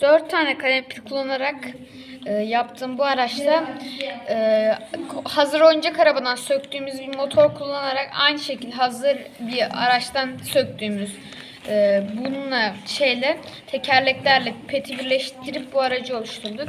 4 tane kalem kullanarak e, yaptığım bu araçta e, hazır oyuncak arabadan söktüğümüz bir motor kullanarak aynı şekilde hazır bir araçtan söktüğümüz e, bununla şeyle tekerleklerle peti birleştirip bu aracı oluşturduk.